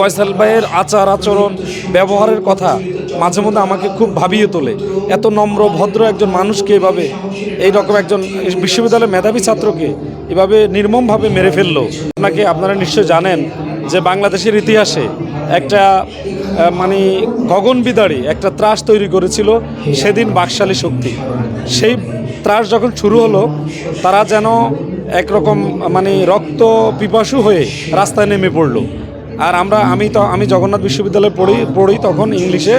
ফয়সাল ভাইয়ের আচার আচরণ, ব্যবহারের কথা মাঝে মধ্যে আমাকে খুব ভাবিয়ে তোলে। এত নম্র, ভদ্র একজন মানুষকে এভাবে এই রকম একজন বিশ্ববিদ্যালয়ের মেধাবী ছাত্রকে এভাবে নির্মমভাবে মেরে ফেলল। আপনাকে আপনারা নিশ্চয় জানেন যে বাংলাদেশের ইতিহাসে একটা মানে গগন একটা ত্রাস তৈরি করেছিল সেদিন বাকশালী শক্তি। সেই ত্রাস যখন শুরু হলো, তারা যেন একরকম মানে রক্ত পিপাসু হয়ে রাস্তায় নেমে পড়ল। আর আমরা, আমি তো, আমি জগন্নাথ বিশ্ববিদ্যালয়ে পড়ি পড়ি তখন ইংলিশে।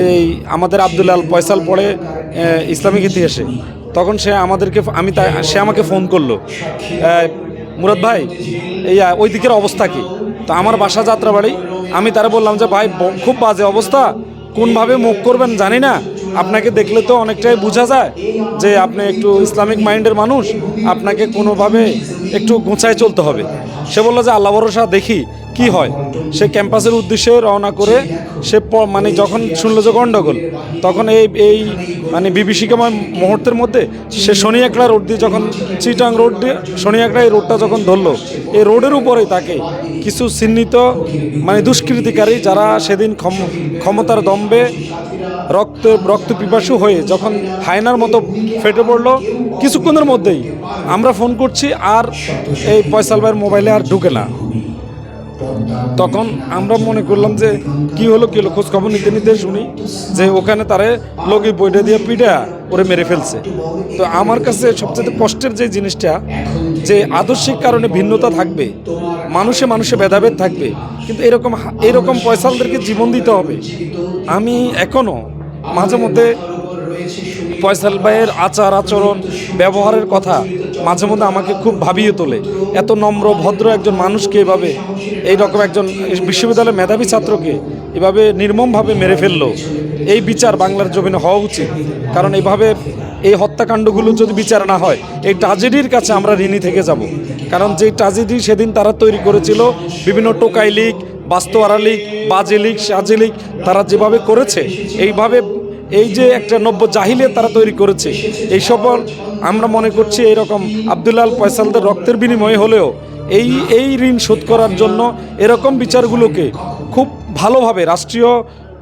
এই আমাদের আবদুল্লাহ আল ফয়সাল পড়ে ইসলামিক ইতিহাসে। তখন সে আমাদেরকে, আমি তা সে আমাকে ফোন করল। মুরাদ ভাই, এই ওই দিকের অবস্থা কি? তো আমার বাসা যাত্রাবাড়ি, আমি তারা বললাম যে, ভাই খুব বাজে অবস্থা। কোনভাবে মুখ করবেন জানি না। আপনাকে দেখলে তো অনেকটাই বোঝা যায় যে, আপনি একটু ইসলামিক মাইন্ডের মানুষ। আপনাকে কোনোভাবে একটু গোছায় চলতে হবে। সে বলল যে, আল্লাহ ভরসা, দেখি। কি হয়? সে ক্যাম্পাসের উদ্দেশ্যে রওনা করে সে মানে যখন শুনলো যে গণ্ডগোল তখন এই এই মানে বিভীষিকাময় মুহূর্তের মধ্যে সে শনি একলা রোড দিয়ে যখন চিটাং রোড দিয়ে, শনি একলা এই রোডটা যখন ধরলো, এই রোডের উপরেই তাকে কিছু চিহ্নিত মানে দুষ্কৃতিকারী যারা সেদিন ক্ষম- ক্ষমতার দম্বে রক্ত রক্ত পিপাসু হয়ে যখন হায়নার মতো ফেটে পড়ল, কিছুক্ষণের মধ্যেই আমরা ফোন করছি, আর এই পয়সাল ভাইয়ের মোবাইলে আর ঢুকে না। তখন আমরা মনে করলাম যে কি হলো কি হলো খোঁজ খবর নিতে নিতে শুনি যে ওখানে তারে লগি বইটা দিয়ে পিঠা ওরে মেরে ফেলছে। তো আমার কাছে সবচেয়ে কষ্টের যে জিনিসটা, যে আদর্শিক কারণে ভিন্নতা থাকবে, মানুষে মানুষে ভেদাভেদ থাকবে, কিন্তু এরকম এরকম পয়সালদেরকে জীবন দিতে হবে। আমি এখনও মাঝে মধ্যে ফয়সাল ভাইয়ের আচার আচরণ, ব্যবহারের কথা মাঝে মধ্যে আমাকে খুব ভাবিয়ে তোলে। এত নম্র, ভদ্র একজন মানুষকে এভাবে এই রকম একজন বিশ্ববিদ্যালয়ের মেধাবী ছাত্রকে এভাবে নির্মমভাবে মেরে ফেলল, এই বিচার বাংলার জমিনে হওয়া উচিত। কারণ এইভাবে এই হত্যাকাণ্ডগুলো যদি বিচার না হয়, এই ট্রাজেডির কাছে আমরা ঋণী থেকে যাব। কারণ যেই ট্রাজেডি সেদিন তারা তৈরি করেছিল, বিভিন্ন টোকাই লীগ, বাস্তোয়ারা লীগ, বাজে লীগ, সাজে লীগ, তারা যেভাবে করেছে, এইভাবে এই যে একটা নব্য জাহিলিয়াত তারা তৈরি করেছে, এই সকল আমরা মনে করছি এরকম আবদুল্লাল পয়সালদের রক্তের বিনিময়ে হলেও এই এই ঋণ শোধ করার জন্য এরকম বিচারগুলোকে খুব ভালোভাবে রাষ্ট্রীয়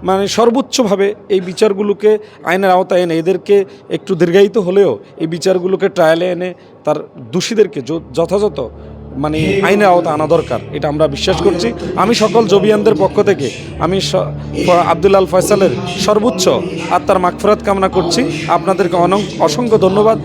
মানে সর্বোচ্চভাবে এই বিচারগুলোকে আইনের আওতায় এনে এদেরকে একটু দীর্ঘায়িত হলেও এই বিচারগুলোকে ট্রায়ালে এনে তার দোষীদেরকে যথাযথ মানে আইনের আওতা আনা দরকার, এটা আমরা বিশ্বাস করছি। আমি সকল জবিয়ানদের পক্ষ থেকে আমি স- আবদুল্লাল ফয়সালের সর্বোচ্চ আত্মার মাগফরাত কামনা করছি। আপনাদেরকে অনং অসংখ্য ধন্যবাদ।